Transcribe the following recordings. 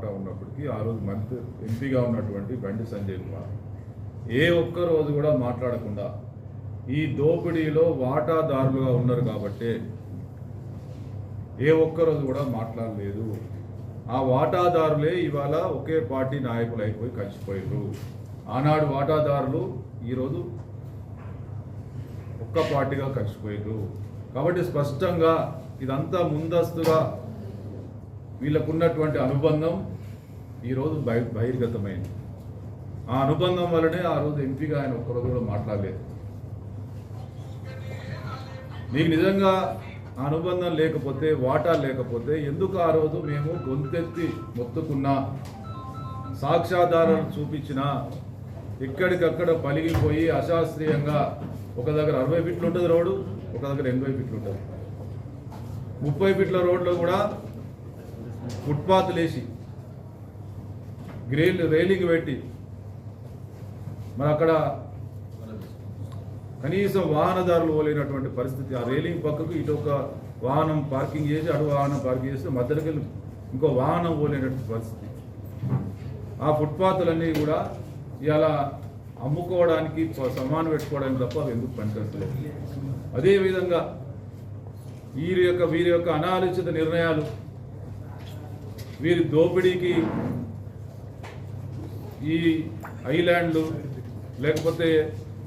మాట ఉన్నప్పటికీ ఆ రోజు మంత్రి ఎంపీగా ఉన్నటువంటి బండి సంజయ్ కుమార్. ఏ ఒక్క రోజు కూడా మాట్లాడకుండా ఈ దోపిడీలో వాటాదారులుగా ఉన్నారు కాబట్టి ఏ ఒక్క రోజు కూడా మాట్లాడలేదు. ఆ వాటాదారులే ఇవాళ ఒకే పార్టీ నాయకులు అయిపోయి కలిసిపోయారు ఆనాడు వాటాదారులు ఈరోజు ఒక్క పార్టీగా కలిసిపోయారు కాబట్టి స్పష్టంగా ఇదంతా ముందస్తుగా వీళ్ళకున్నటువంటి అనుబంధం ఈరోజు బహి బహిర్గతమైంది. ఆ అనుబంధం వల్లనే ఆ రోజు ఎంపీగా ఆయన ఒక్కరోజు కూడా మాట్లాడలేదు. మీకు నిజంగా ఆ అనుబంధం లేకపోతే వాటా లేకపోతే ఎందుకు ఆ రోజు మేము గొంతెత్తి మొత్తుకున్నా సాక్ష్యాధారాలు చూపించిన ఎక్కడికక్కడ పలిగిపోయి అశాస్త్రీయంగా ఒక దగ్గర అరవై ఫీట్లు ఉంటుంది రోడ్డు ఒక దగ్గర ఎనభై ఫీట్లు ఉంటుంది. ముప్పై ఫీట్ల రోడ్లో కూడా ఫుట్పాత్ లేచి గ్రేల్ రైలింగ్ పెట్టి మరి అక్కడ కనీసం వాహనదారులు పోలేనటువంటి పరిస్థితి. ఆ రైలింగ్ పక్కకు ఇటు ఒక వాహనం పార్కింగ్ చేసి అటు వాహనం పార్కింగ్ చేసి మధ్యలోకి వెళ్ళి ఇంకో వాహనం పోలేనటువంటి పరిస్థితి. ఆ ఫుట్పాత్లన్నీ కూడా ఇలా అమ్ముకోవడానికి సమానం పెట్టుకోవడానికి తప్ప అవి ఎందుకు పనికొస్తలేదు అదేవిధంగా వీరి యొక్క వీరి యొక్క అనాలోచిత నిర్ణయాలు వీరి దోపిడీకి ఈ ఐలాండ్లు లేకపోతే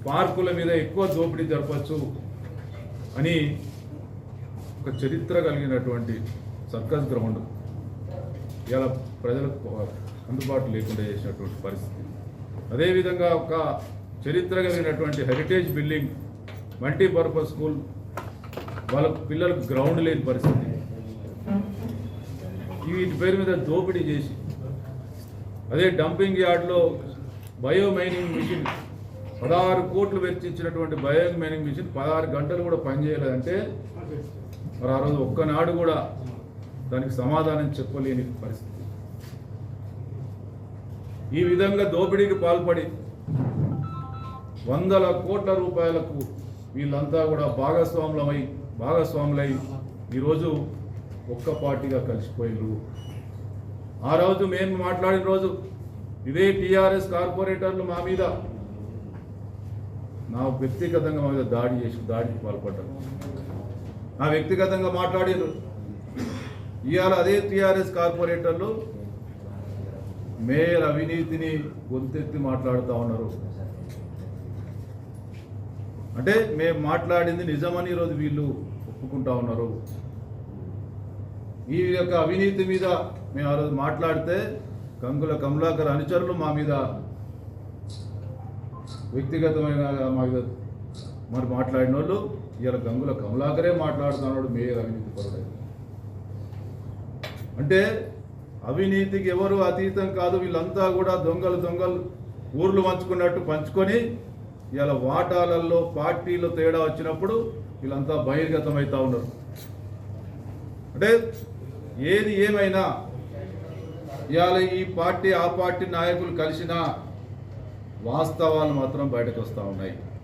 పార్కుల మీద ఎక్కువ దోపిడీ జరపచ్చు అని ఒక చరిత్ర కలిగినటువంటి సర్కస్ గ్రౌండ్ ఇలా ప్రజలకు అందుబాటు లేకుండా చేసినటువంటి పరిస్థితి. అదేవిధంగా ఒక చరిత్ర కలిగినటువంటి హెరిటేజ్ బిల్డింగ్ మల్టీపర్పస్ స్కూల్ వాళ్ళ పిల్లలకు గ్రౌండ్ లేని పరిస్థితి. వీటి పేరు మీద దోపిడీ చేసి అదే డంపింగ్ యార్డ్లో బయో మైనింగ్ మిషన్ పదహారు కోట్లు వెచ్చించినటువంటి బయో మైనింగ్ మిషన్ పదహారు గంటలు కూడా పనిచేయలేదంటే మరి ఆ రోజు ఒక్కనాడు కూడా దానికి సమాధానం చెప్పలేని పరిస్థితి. ఈ విధంగా దోపిడీకి పాల్పడి వందల కోట్ల రూపాయలకు వీళ్ళంతా కూడా భాగస్వాములమై భాగస్వాములై ఈరోజు ఒక్క పార్టీగా కలిసిపోయారు ఆ రోజు మేము మాట్లాడిన రోజు ఇదే టీఆర్ఎస్ కార్పొరేటర్లు మా మీద నా వ్యక్తిగతంగా మా మీద దాడి చేసి దాడికి పాల్పడ్డారు. నా వ్యక్తిగతంగా మాట్లాడారు ఇవాళ అదే టీఆర్ఎస్ కార్పొరేటర్లు మేయర్ అవినీతిని గొంతెత్తి మాట్లాడుతూ ఉన్నారు. అంటే మేము మాట్లాడింది నిజమని ఈరోజు వీళ్ళు ఒప్పుకుంటా ఉన్నారు. ఈ యొక్క అవినీతి మీద మేము ఆ రోజు మాట్లాడితే గంగుల కమలాకర్ అనుచరులు మా మీద వ్యక్తిగతమైన మా మీద మరి మాట్లాడిన వాళ్ళు ఇవాళ గంగుల కమలాకరే మాట్లాడుతున్నాడు మేయర్ అవినీతి పరుడై అంటే అవినీతికి ఎవరు అతీతం కాదు వీళ్ళంతా కూడా దొంగలు దొంగలు ఊర్లు పంచుకున్నట్టు పంచుకొని ఇలా వాటాలలో పార్టీలో తేడా వచ్చినప్పుడు వీళ్ళంతా బహిర్గతం అవుతూ ఉన్నారు. అంటే ఏది ఏమైనా ఇవాళ ఈ పార్టీ ఆ పార్టీ నాయకులు కలిసినా వాస్తవాలు మాత్రం బయటకు వస్తూ ఉన్నాయి.